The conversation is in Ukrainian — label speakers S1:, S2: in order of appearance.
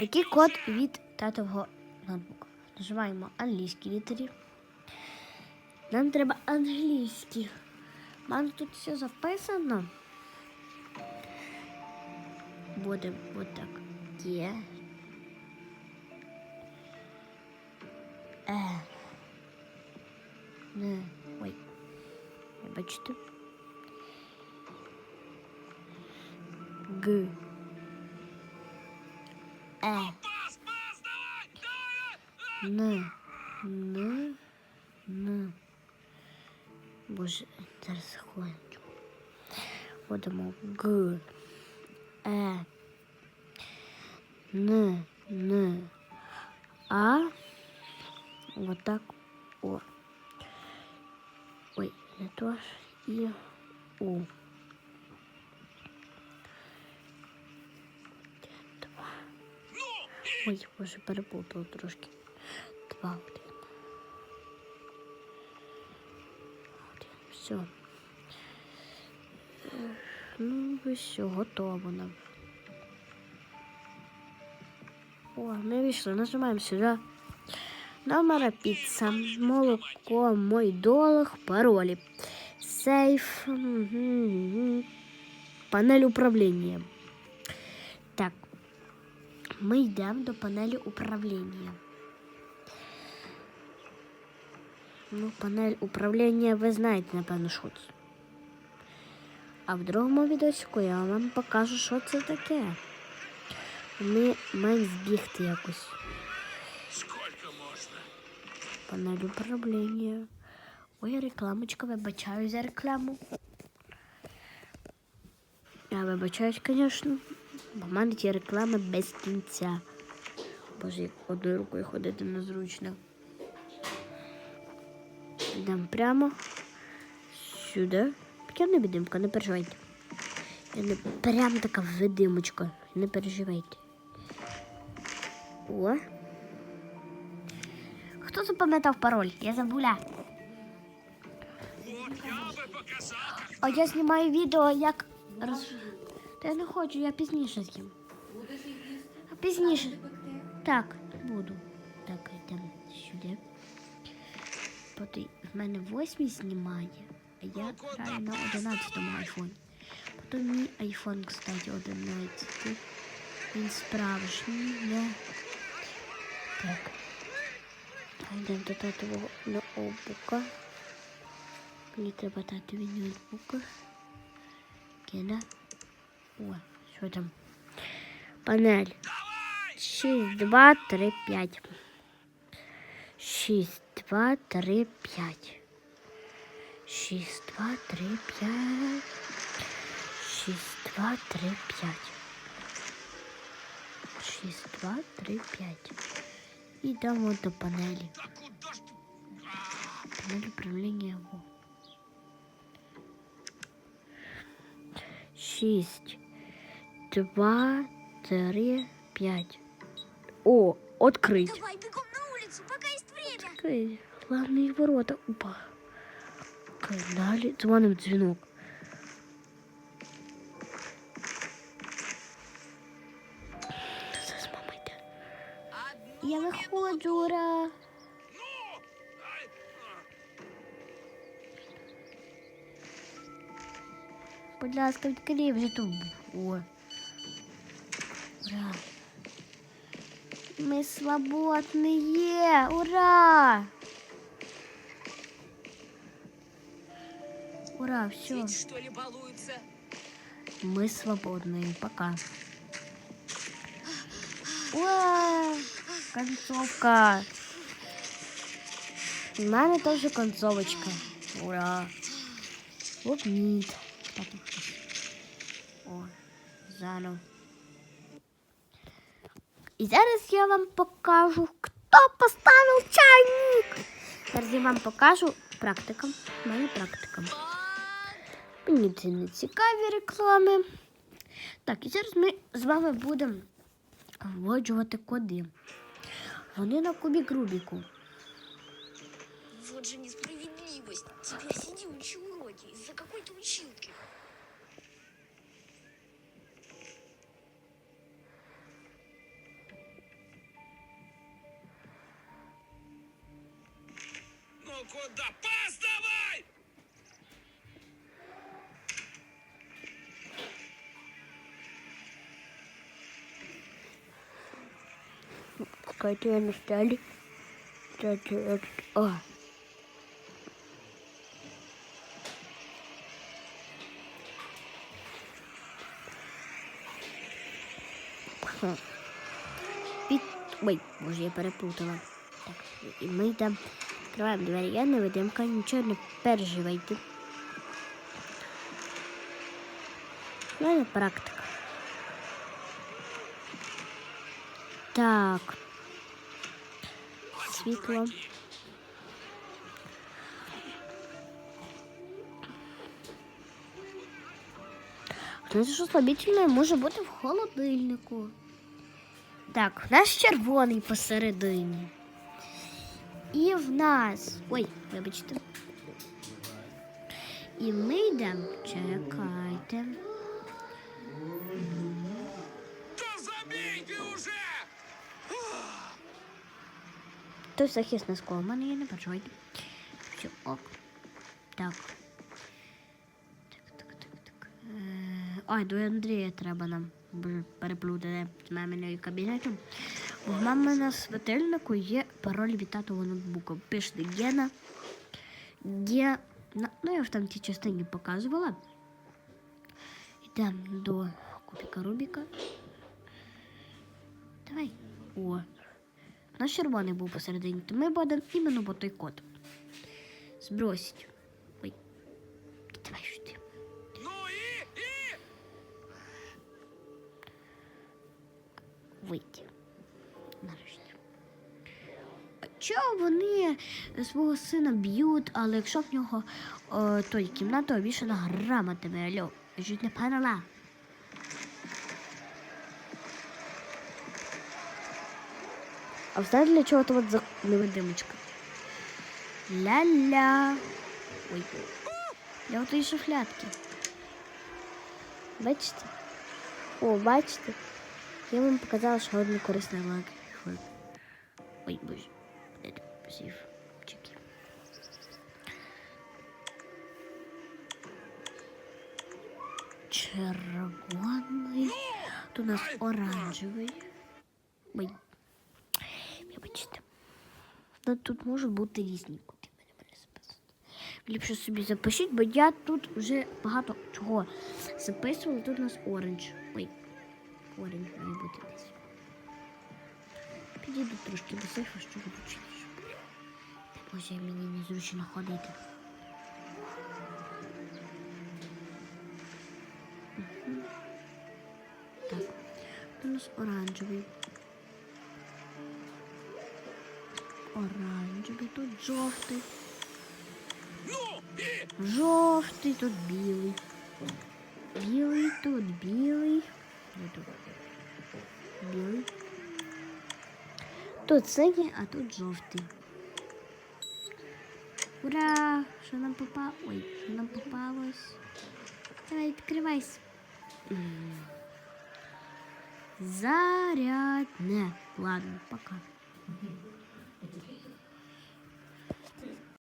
S1: Який код від татового ноутбука? Нажимаємо англійські літері. Нам треба англійські. У тут все записано. Буде вот так. Є. Е. Не. Ой. Бачите? Г. Е. Н. Н. Н. Боже, зараз хвилиночку. Будемо Г. Е. Н. Н. А. Вот так. О. Ой, не то ж. І У. Ой, боже, переплутала трошки. Два, один. Один. Все. Ну, все, готово нам. О, ми вийшли, нажимаємо сюди. Номера піца, молоко, мой долг, паролі. Сейф. Панель управління. Ми йдемо до панелі управління. Ну, панель управління ви знаєте, напевно, що це. А в другому відосику я вам покажу, що це таке. Ми маємо збігти якось.
S2: Сколько можно?
S1: Панель управління. Ой, рекламочка, вибачаю за рекламу. Я вибачаюсь, звісно. Бо в мене ті реклами без кінця. Боже, як одною рукою ходити незручно. Йдемо прямо сюди. Я не видимка, не переживайте. Я не прямо така видимочка. Не переживайте. О. Хто запам'ятав пароль? Я забула. А я знімаю відео, як роз... Та я не хочу, я пізніше з'їм. А пізніше. Так, буду. Так, йдемо сюди. Потім в мене восьмий знімає, а я граю на 11 айфоні. Потім мій айфон, кстати, 11. Він справжній, не. Так. Йдемо до татового ноутбука. Мені треба татові ноутбука. Кіна. О, що там? Панель. 6, 2, 3, 5. 6, 2, 3, 5. 6, 2, 3, 5. 6, 2, 3, 5. 6, 2, 3, 5. І йдемо до панелі.
S2: Да куда ж ты?
S1: Панель управління. Во. Шість, Два, три, п'ять. О, открыть.
S3: Давай, бегом на улицу, пока есть время.
S1: Окей, главные ворота. Опа. Окей, далі дзвоним дзвінок. Це з мами йде.
S3: Одну
S1: Я виходжу, ура!
S2: Ну! Ай, а.
S1: Будь ласка, відкрий вже тут. О. Ура! Ми свободні! Ура! Ура, все. Мы свободные. Пока. Ура! Концовка. Мене теж концовочка. Ура! Лупніть. О, заново. І зараз я вам покажу, хто поставив чайник. Зараз я вам покажу практикам. Мене практикам. Мені це не цікаві реклами. Так, і зараз ми з вами будемо вводжувати коди. Вони на кубік Рубіку.
S3: Вот же несправедливость. Теперь сиди, учи
S2: куда? Пас давай!
S1: Какая-то я настали. О. Хм. Під... Ой, боже, я переплутала. Так, і ми там відкриваємо двері. Я невидимка, нічого не переживайте. У мене практика. Так. Світло. Знаєте, що слабительне може бути в холодильнику. Так, в нас червоний посередині. І в нас. Ой, вибачте. І ми йдемо. Чекайте. Той захисне скло в мене є, не переживайте. Все, ок. Так. Так, так, так, так. Е, Ой, до Андрія треба нам переплутати з маминою кабінетом. В мами на светильнику є пароль від татового ноутбука. Пишете Гена. Ге... Ну, я вже там в тій частині показувала. Йдемо до кубіка Рубіка. Давай. О. У нас червоний був посередині, то ми будемо іменно по той код. Збросить. Ой. Давай ти.
S2: Ну!
S1: Вийти. Чого вони свого сина б'ють, але якщо в нього о, той кімната обвішана грамотами, алло, чуть не поняла. А знаєте, для чого то от за невидимочка? Ля-ля. Ой. Для отої шуфлятки. Бачите? О, бачите? Я вам показала, що одне корисне лак. Ой, боже. Это посів. Чеки. Червоний. Тут у нас оранжевий. Ой. Вибачте. Ну, тут можуть бути різні кути. Ліпше собі запишіть, бо я тут вже багато чого записувала. Тут у нас оранж. Ой, оранж має бути десь. Підійду трошки до сейфа, щоб вручити. Боже, мені незручно ходити. Так, у нас оранжевий. Оранжевий, тут жовтий. Жовтий, тут білий. Білий, тут білий. Тут? Білий. Тут синій, а тут жовтий. Ура! Що нам попало? Ой, що нам попалось? Давай, відкривайся. М. Зарядне. Ладно, пока.